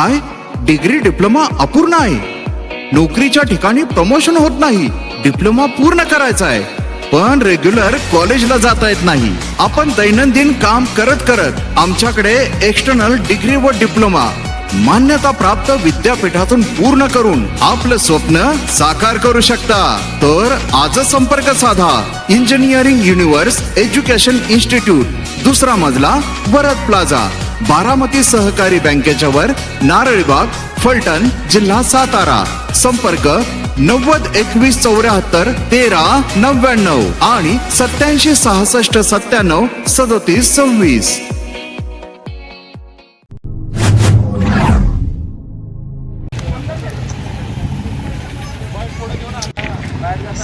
काय? Degree diploma अपूर्ण आहे. नोकरीच्या ठिकाणी प्रमोशन होत नाही. डिप्लोमा पूर्ण करायचा आहे. पण रेग्युलर कॉलेजला जाता येत नाही. आपण दैनंदिन काम करत करत आमच्याकडे एक्सटर्नल डिग्री व डिप्लोमा मान्यता प्राप्त विद्यापीठातून पूर्ण करून आपलं स्वप्न साकार करू शकता. तर आजच संपर्क साधा. इंजिनिअरिंग युनिव्हर्स एज्युकेशन इन्स्टिट्यूट दुसरा मजला वरद प्लाझा. बारामती सहकारी बँकेच्या वर नारळीबाग फलटण जिल्हा सातारा. संपर्क नव्वद एकवीस चौऱ्याहत्तर तेरा नव्याण्णव आणि सत्याऐंशी सहासष्ट सत्त्याण्णव सदोतीस सव्वीस.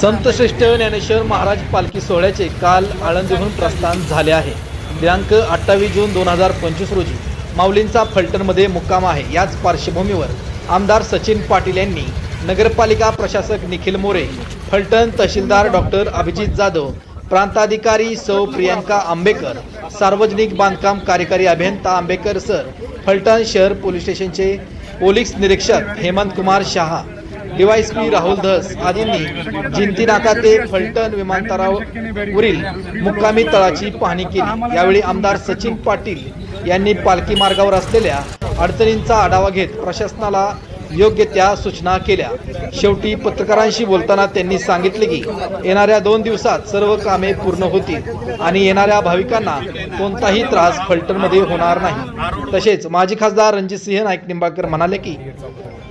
संत श्रेष्ठ ज्ञानेश्वर महाराज पालखी सोहळ्याचे काल आळंदीहून प्रस्थान झाले आहे. दिनांक अठ्ठावीस जून दोन हजार पंचवीस रोजी माऊलींचा फलटणमध्ये मुक्काम आहे. याच पार्श्वभूमीवर आमदार सचिन पाटील यांनी नगरपालिका प्रशासक निखिल मोरे फलटण तहसीलदार डॉक्टर अभिजित जाधव प्रांताधिकारी सौ प्रियांका आंबेकर सार्वजनिक बांधकाम कार्यकारी अभियंता आंबेकर सर फलटण शहर पोलीस स्टेशनचे पोलीस निरीक्षक हेमंत कुमार शहा डीवायसपी राहुल धस आदींनी जिंतीनाका ते फलटण विमानतळावरील मुक्कामी तळाची पाहणी केली. यावेळी आमदार सचिन पाटील यांनी पालखी मार्गावर असलेल्या अडचणींचा आढावा घेत प्रशासनाला योग्य त्या सूचना केल्या. शेवटी पत्रकारांशी बोलताना त्यांनी सांगितले की येणाऱ्या दोन दिवसात सर्व कामे पूर्ण होतील आणि येणाऱ्या भाविकांना कोणताही त्रास फलटणमध्ये होणार नाही. तसेच माजी खासदार रणजितसिंह नाईक निंबाळकर म्हणाले की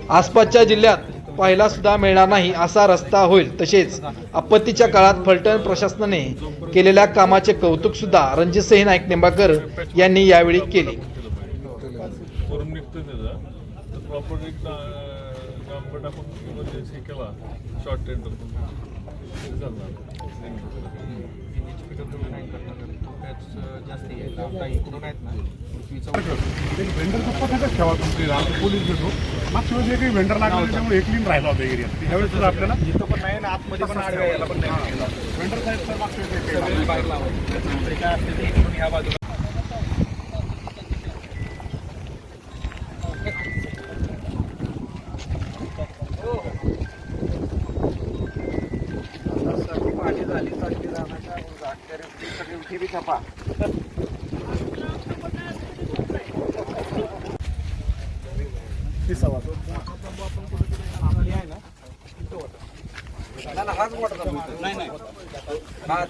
आसपासच्या जिल्ह्यात पाहायला सुद्धा मिळणार नाही असा रस्ता होईल. तसेच आपत्तीच्या काळात फलटण प्रशासनाने केलेल्या कामाचे कौतुक सुद्धा रणजितसिंह नाईक निंबाळकर यांनी यावेळी केले. करून. एक व्हेंडरचा पथकच ठेवा तुमची आमचे पोलीस भेटू. मागच्या वेळेस एकही व्हेंडर लागला त्यामुळे एक क्लीन राहिला होता एरियात ह्यावेळेस सुद्धा आपल्याला इथं पण नाही ना आतमध्ये पण आडव्या यायला पण नाही. व्हेंडर साहेब तर मागच्या वेळेस एकही लागला. तिसावा.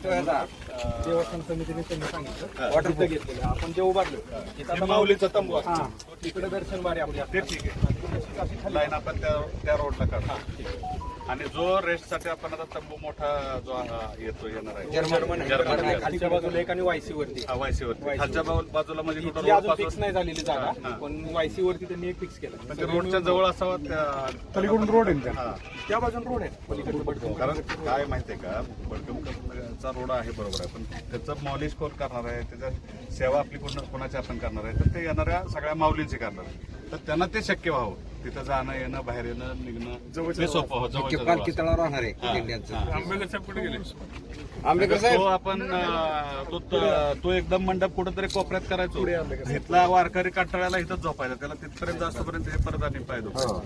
देवस्थान समितीने त्यांनी सांगितलं वॉटर घेतलेलं आपण जे उभारलो तिथं माऊलीचा तंबू असतो तिकडे दर्शन बारी आपली ते ठीक आहे लाईन आपण त्या त्या रोडला काढतो आणि जो रेस्टसाठी आपण आता तंबू मोठा जो येतो येणार आहे. German German. खालच्या बाजूला एक आणि वायसी वरती. हा, वायसी वरती. खालच्या बाजू- बाजूला म्हणजे रोड फिक्स नाही झालेली जागा हा. पण वायसी वरती त्यांनी एक फिक्स केलं. ते रोडच्या जवळ असावा त्या पलीकडून रोड आहे हा. त्या बाजून रोड आहे. कारण काय माहितीये का? बडकमचा रोड आहे बरोबर आहे. पण त्याचं मॉलिश कोण करणार आहे? त्याच्या सेवा आपली कोण कोणाची आपण करणार आहे? तर ते येणाऱ्या सगळ्या माऊलींची करणार आहे. तर त्यांना ते शक्य व्हावं. तिथं जाणं येणं बाहेर येणं निघणं. ते सोपं हो जवळच्या जवळ. असं. राहणार आहे. आंबेले साहेब कुठे गेले? आंबेडकर साहेब? तो आपण अं, तो त- तो एकदम मंडप कुठेतरी कोपऱ्यात करायचो. इथला वारकरी कंटाळ्याला इथंच झोपायचा. त्याला तिथपर्यंत जास्तपर्यंत हे परत आणि दुखायचा.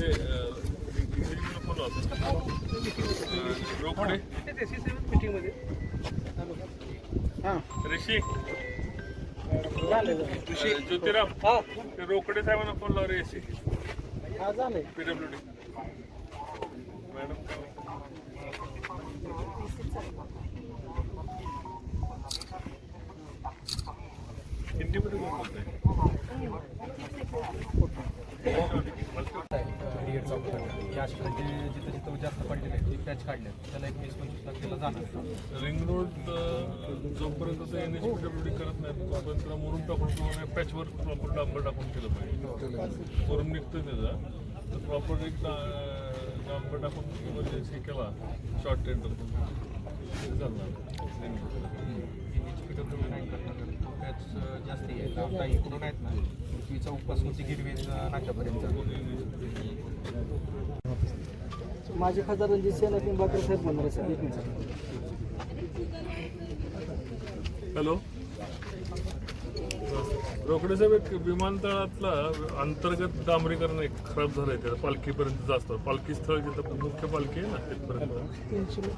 ते रोकडे ऋषी? ज्योतिराम ते रोकडे साहेबांना फोन लाव रे एसी पीडब्ल्यूडी. मॅडम. हिंदीमध्ये कोण बोलतंय जिथं जिथं जास्त पडलेले आहेत ते पॅच काढले त्याला एक वीस पंचवीस लाख त्याला जाणार. रिंग रोड जोपर्यंत ते एन एच पी करत नाही तोपर्यंत त्याला टाकून पॅचवर प्रॉपर डांबर टाकून केलं पाहिजे. मुरुम निघतं त्याचा. तर प्रॉपर एक डांबर टाकून इमर्जन्सी केला शॉर्ट टेंडर चालणार. पॅच जास्त आहे आता इकडून आहेत ना पृथ्वीचा उपपासून ते गिरवी नाक्यापर्यंत. माझे खासदार रणजित सिंह नाईक निंबाळकर साहेब म्हणणार साहेब हॅलो रोकडे साहेब एक विमानतळातला अंतर्गत डांबरीकरण एक खराब झालंय त्याचं पालखीपर्यंत जास्त. पालखी स्थळ जिथं मुख्य पालखी आहे ना तिथपर्यंत.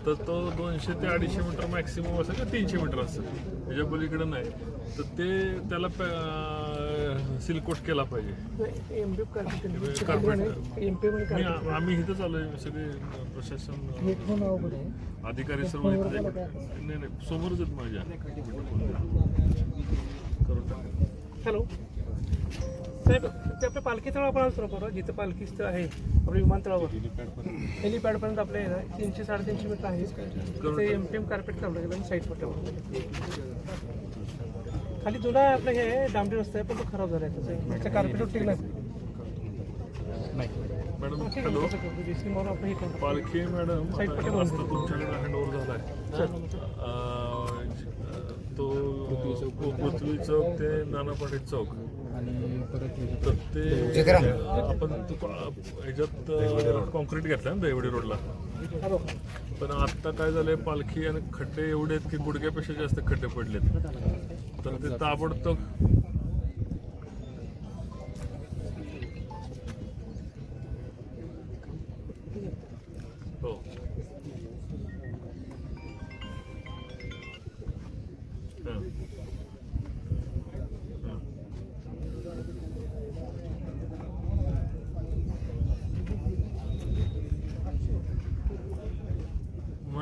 तर तो दोनशे ते अडीचशे मीटर मॅक्सिमम असेल किंवा तीनशे मीटर असेल. त्याच्या पलीकडे नाही. तर ते त्याला सिलकोट केला पाहिजे. आम्ही इथं चालू आहे सगळे प्रशासन अधिकारी सर्व. नाही नाही समोरच आहेत माझ्या. करून टाका. हॅलो. साहेब ते आपल्या पालखी तळ आपण आलो बरोबर जिथं पालखी स्थळ आहे आपल्या विमानतळावर. हेलिपॅडपर्यंत आपल्या तीनशे साडेतीनशे मीटर आहे. तिथे एम पी एम कार्पेट काढलं गेलं साईडवर ठेवलं खाली जुना आपलं हे आहे, डांबरी रस्ता आहे पण तो खराब झाला आहे त्याचं. त्याच्या कार्पेटवर टिकला मॅडम हॅलो. मारून आपलं हे करू. पालखी मॅडम रस्ता तुमच्याकडे हँडओव्हर झालाय. अं, तो पृथ्वी चौक ते नाना पाटील चौक तर ते आपण तो ह्याच्यात कॉन्क्रीट घेतलं ना देवडी रोडला. पण आता काय झालंय पालखी आणि खड्डे एवढे आहेत की गुडघ्यापेक्षा जास्त खड्डे पडलेत. तर ते ताबडतोब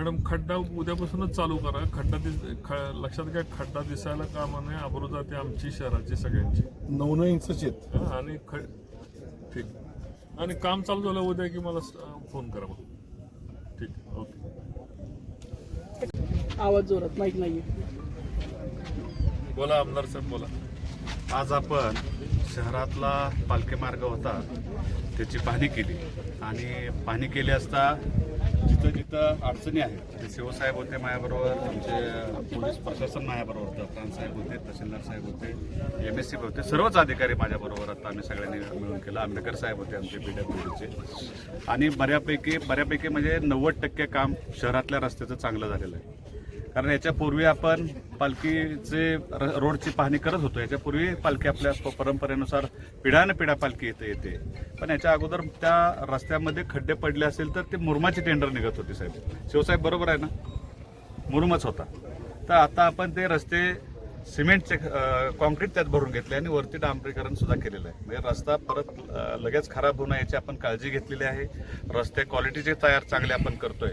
मॅडम खड्डा उद्यापासूनच चालू करा. खड्डा दिस ख- लक्षात घ्या खड्डा दिसायला कामा नाही आबरू जाते आमची शहराची सगळ्यांची. नऊ नऊ इंचचे आहेत हा, आणि ख ठीक. आणि काम चालू झालं उद्या की मला स- फोन करा मग. ठीक ओके. आवाज जोरात माहीत नाहीये. बोला आमदार साहेब बोला. आज आपण शहरातला पालखी मार्ग होता त्याची पाहणी केली. आणि पाहणी केली असता जिथं जिथं अडचणी आहेत. शिवसाहेब होते माझ्याबरोबर आमचे पोलीस प्रशासन माझ्याबरोबर होतं प्रांत साहेब होते तहसीलदार साहेब होते एम एस सी होते सर्वच अधिकारी माझ्याबरोबर आता आम्ही सगळ्यांनी मिळून केलं. आंबेडकर साहेब होते आमचे पी डब्ल्यूचे आणि बऱ्यापैकी बऱ्यापैकी म्हणजे नव्वद टक्के काम शहरातल्या रस्त्याचं चांगलं झालेलं आहे. कारण याच्यापूर्वी आपण पालखीचे र- रोडची पाहणी करत होतो. याच्यापूर्वी पालखी आपल्या प- परंपरेनुसार पिढ्यानं पिढ्या पालखी येते येते. पण याच्या अगोदर त्या रस्त्यामध्ये खड्डे पडले असेल तर ते मुरमाची टेंडर निघत होती साहेब. शिवसाहेब बरोबर आहे ना? मुरुमच होता. तर आता आपण ते रस्ते सिमेंटचे कॉन्क्रीट त्यात भरून घेतले आणि वरती डांबरीकरण सुद्धा केलेलं आहे. म्हणजे रस्ता परत लगेच खराब होऊ नये याची आपण काळजी घेतलेली आहे. रस्ते क्वालिटीचे तयार चांगले आपण करतोय.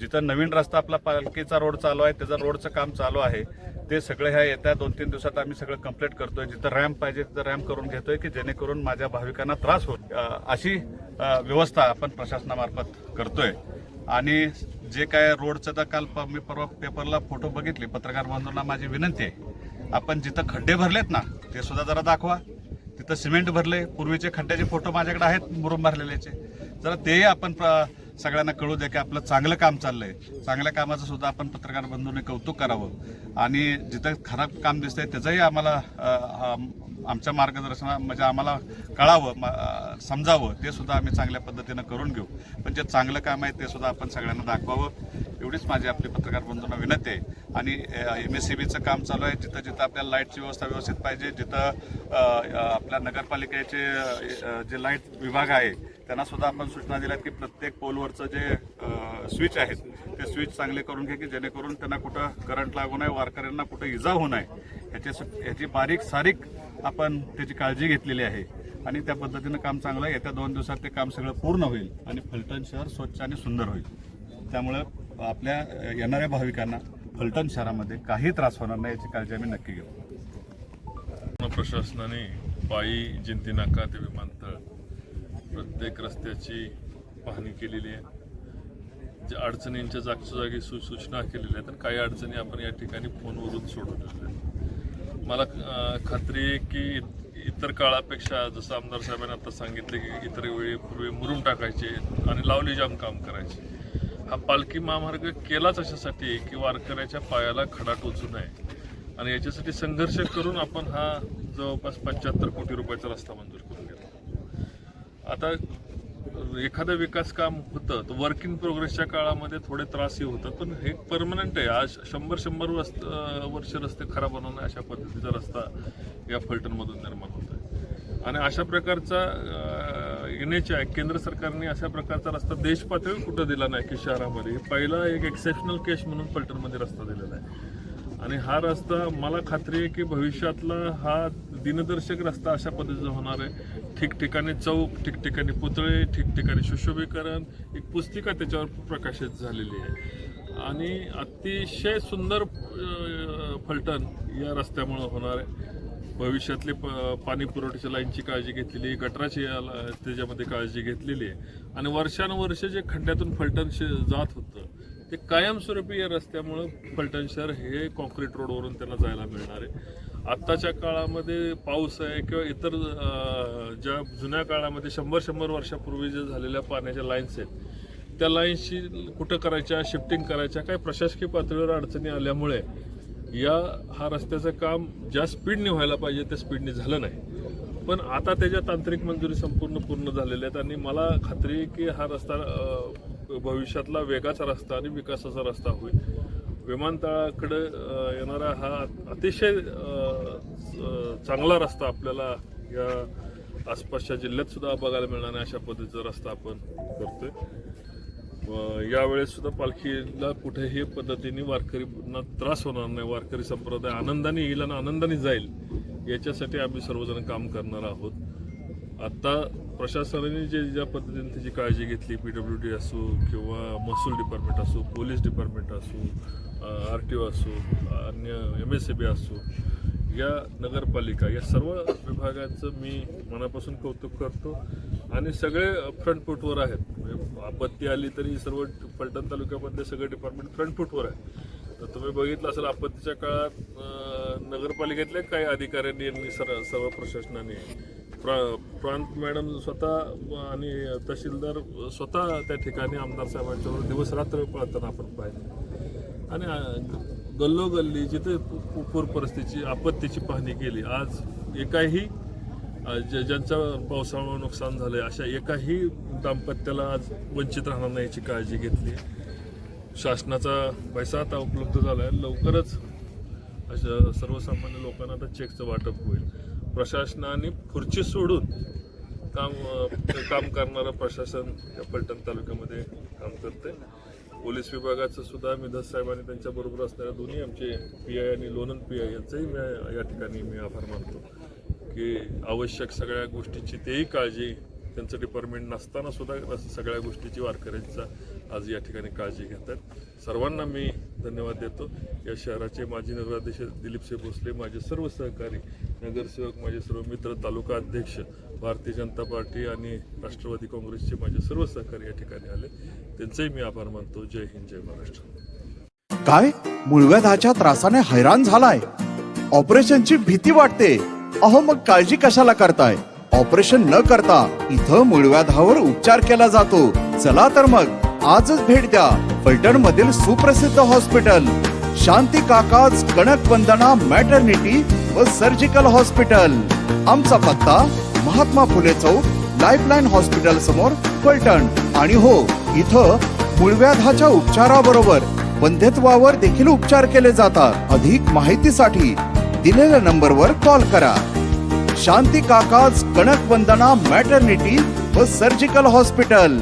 जिथं नवीन रस्ता आपला पालखीचा रोड चालू आहे त्याचं रोडचं काम चालू आहे ते सगळे ह्या येत्या दोन तीन दिवसात आम्ही सगळं कंप्लीट करतोय. जिथं रॅम्प पाहिजे तिथं रॅम्प करून घेतोय की जेणेकरून माझ्या भाविकांना त्रास होईल. अशी व्यवस्था आपण प्रशासनामार्फत करतोय. आणि जे काय रोडचं तर काल प- मी परवा पेपरला फोटो बघितले. पत्रकार बंधूंना माझी विनंती आहे. आपण जिथं खड्डे भरलेत ना ते सुद्धा जरा दाखवा. तिथं सिमेंट भरले पूर्वीचे खड्ड्याचे फोटो माझ्याकडे आहेत मुरुम भरलेल्याचे. जरा तेही आपण प्र- सगळ्यांना कळू द्या की आपलं चांगलं काम चाललंय. चांगल्या कामाचं सुद्धा आपण पत्रकार बंधूंनी कौतुक करावं. आणि जिथं खराब काम दिसतंय त्याचंही आम्हाला आमच्या मार्गदर्शना म्हणजे आम्हाला कळावं म- समजावं. ते सुद्धा आम्ही चांगल्या पद्धतीनं करून घेऊ. पण जे चांगलं काम आहे ते सुद्धा आपण सगळ्यांना दाखवावं. एवढीच माझी आपली पत्रकार बंधूंना विनंती आहे. आणि एम एस सी बीचं काम चालू आहे. जिथं जिथं आपल्याला लाईटची व्यवस्था व्यवस्थित पाहिजे जिथं आपल्या नगरपालिकेचे जे लाइट विभाग आहे त्यांना सुद्धा आपण सूचना दिल्यात की प्रत्येक पोलवरचं जे स्विच आहेत ते स्विच चांगले करून घ्या की जेणेकरून त्यांना कुठं करंट लागू नये वारकऱ्यांना कुठं इजा होऊ नये. ह्याची ह्याची बारीक सारीक आपण त्याची काळजी घेतलेली आहे. आणि त्या पद्धतीनं काम चांगलं आहे. येत्या दोन दिवसात ते काम सगळं पूर्ण होईल आणि फलटण शहर स्वच्छ आणि सुंदर होईल. त्यामुळं आपल्या येणाऱ्या भाविकांना फलटण शहरामध्ये काही त्रास होणार नाही याची काळजी आम्ही नक्की घेऊ. प्रशासनाने पायी जिंती नाका ते विमान. प्रत्येक रस्त्याची पाहणी केलेली आहे. ज्या अडचणींच्या जागच्या जागी केलेल्या आहेत आणि काही अडचणी आपण या ठिकाणी फोनवरून सोडवलेल्या आहेत. मला खात्री आहे की इतर काळापेक्षा जसं आमदार साहेबांनी आता सांगितले की इतर वेळी पूर्वी मुरुम टाकायचे आणि लावली जाम काम करायचे. हा पालखी महामार्ग केलाच अशासाठी की वारकऱ्याच्या पायाला खडा टोचू नये. आणि याच्यासाठी संघर्ष करून आपण हा जवळपास पंच्याहत्तर कोटी रुपयाचा रस्ता मंजूर आता एखादं विकास काम होतं तर वर्क इन प्रोग्रेसच्या काळामध्ये थोडे त्रासही होतात. पण हे परमनंट आहे. आज शंभर शंभर वस्त वर्ष रस्ते खराब बनवणं अशा पद्धतीचा रस्ता या फलटणमधून निर्माण होत आहे आणि अशा प्रकारचा एन एच आय केंद्र सरकारने अशा प्रकारचा रस्ता देश पातळीवर कुठं दिला नाही की शहरामध्ये? पहिला एक एक्सेप्शनल केस म्हणून फलटणमध्ये रस्ता दिलेला आहे. आणि हा रस्ता मला खात्री आहे की भविष्यातला हा दिनदर्शक रस्ता अशा पद्धतीचा होणार आहे. ठिकठिकाणी चौक ठिकठिकाणी पुतळे ठिकठिकाणी सुशोभीकरण एक पुस्तिका त्याच्यावर प्रकाशित झालेली आहे. आणि अतिशय सुंदर फलटण या रस्त्यामुळं होणार आहे. भविष्यातले प पाणी पुरवठ्याच्या लाईनची काळजी घेतलेली आहे गटराची याला- त्याच्यामध्ये काळजी घेतलेली आहे. आणि वर्षानुवर्ष जे खड्ड्यातून फलटण श जात होतं ते कायमस्वरूपी या रस्त्यामुळं फलटण शहर हे कॉन्क्रीट रोडवरून त्यांना जायला मिळणार आहे. आत्ताच्या काळामध्ये पाऊस आहे किंवा इतर ज्या जुन्या काळामध्ये शंभर शंभर वर्षापूर्वी जे झालेल्या पाण्याच्या लाईन्स आहेत त्या लाईन्सची कुठं करायच्या शिफ्टिंग करायच्या काही प्रशासकीय पातळीवर अडचणी आल्यामुळे या हा रस्त्याचं काम ज्या स्पीडने व्हायला पाहिजे त्या स्पीडने झालं नाही. पण आता त्याच्या तांत्रिक मंजुरी संपूर्ण पूर्ण झालेल्या आहेत आणि मला खात्री आहे की हा रस्ता भविष्यातला वेगाचा रस्ता आणि विकासाचा रस्ता होईल. विमानतळाकडे येणारा हा अतिशय चांगला रस्ता आपल्याला या आसपासच्या जिल्ह्यात सुद्धा बघायला मिळणार नाही अशा पद्धतीचा रस्ता आपण करतोय. यावेळेस सुद्धा पालखीला कुठेही पद्धतीने वारकरींना त्रास होणार नाही. वारकरी संप्रदाय आनंदाने येईल आणि आनंदाने जाईल याच्यासाठी आम्ही सर्वजण काम करणार आहोत. आता प्रशासनाने जे ज्या पद्धतीने त्याची काळजी घेतली पी डब्ल्यू डी असो किंवा महसूल डिपार्टमेंट असो पोलीस डिपार्टमेंट असो आर टी ओ असो अन्य एम एस सी बी असो या नगरपालिका या सर्व विभागांचं मी मनापासून कौतुक करतो. आणि सगळे फ्रंटफूटवर आहेत. म्हणजे आपत्ती आली तरी सर्व फलटण तालुक्यामधले सगळे डिपार्टमेंट फ्रंटफूटवर आहे तर तुम्ही बघितलं असेल आपत्तीच्या काळात नगरपालिकेतल्या काही अधिकाऱ्यांनी यांनी सर सर्व प्रशासनाने प्रा प्रांत मॅडम स्वतः आणि तहसीलदार स्वतः त्या ठिकाणी आमदार साहेबांच्यावर दिवस रात्र पळताना आपण पाहिलं. आणि गल्लोगल्ली जिथे पूर परिस्थितीची आपत्तीची पाहणी केली आज एकाही ज- ज्यांचं पावसामुळे नुकसान झालंय अशा एकाही दाम्पत्याला आज वंचित राहणार नाही याची काळजी घेतली. शासनाचा पैसा आता उपलब्ध झाला आहे लवकरच अशा सर्वसामान्य लोकांना आता चेकचं वाटप होईल. प्रशासनाने खुर्ची सोडून काम काम करणारं प्रशासन या पलटण तालुक्यामध्ये काम करते पोलीस विभागाचं सुद्धा मिधस साहेब आणि त्यांच्याबरोबर असणाऱ्या दोन्ही आमचे पी आय आणि लोणंद पी आय यांचंही मी या ठिकाणी मी आभार मानतो की आवश्यक सगळ्या गोष्टीची तेही काळजी त्यांचं डिपार्टमेंट नसताना सुद्धा सगळ्या गोष्टीची वारकऱ्यांचा आज या ठिकाणी काळजी घेतात. सर्वांना मी धन्यवाद देतो. या शहराचे माजी नगराध्यक्ष दिलीपसिंह भोसले माझे सर्व सहकारी नगरसेवक माझे सर्व मित्र तालुका अध्यक्ष भारतीय जनता पार्टी आणि राष्ट्रवादी काँग्रेसचे माझे सर्व सहकारी या ठिकाणी आले. त्यांचेही मी आभार मानतो. जय हिंद जय महाराष्ट्र. काय? मुळव्याधाच्या त्रासाने हैराण झालाय? ऑपरेशनची भीती वाटते. अहो मग काळजी कशाला करताय? ऑपरेशन न करता इथं मुळव्याधावर उपचार केला जातो. चला तर मग आजच भेट द्या. फलटण मधील सुप्रसिद्ध हॉस्पिटल. शांती काकाज कणक वंदना मॅटर्निटी व सर्जिकल हॉस्पिटल आमचा पत्ता महात्मा फुले चौक लाईफलाईन हॉस्पिटल समोर फलटण आणि हो इथं मूळव्याधाच्या उपचाराबरोबर वंध्यत्वावर देखील उपचार केले जातात. अधिक माहितीसाठी दिलेल्या नंबरवर कॉल करा. शांती काकाज कणक वंदना मॅटर्निटी व सर्जिकल हॉस्पिटल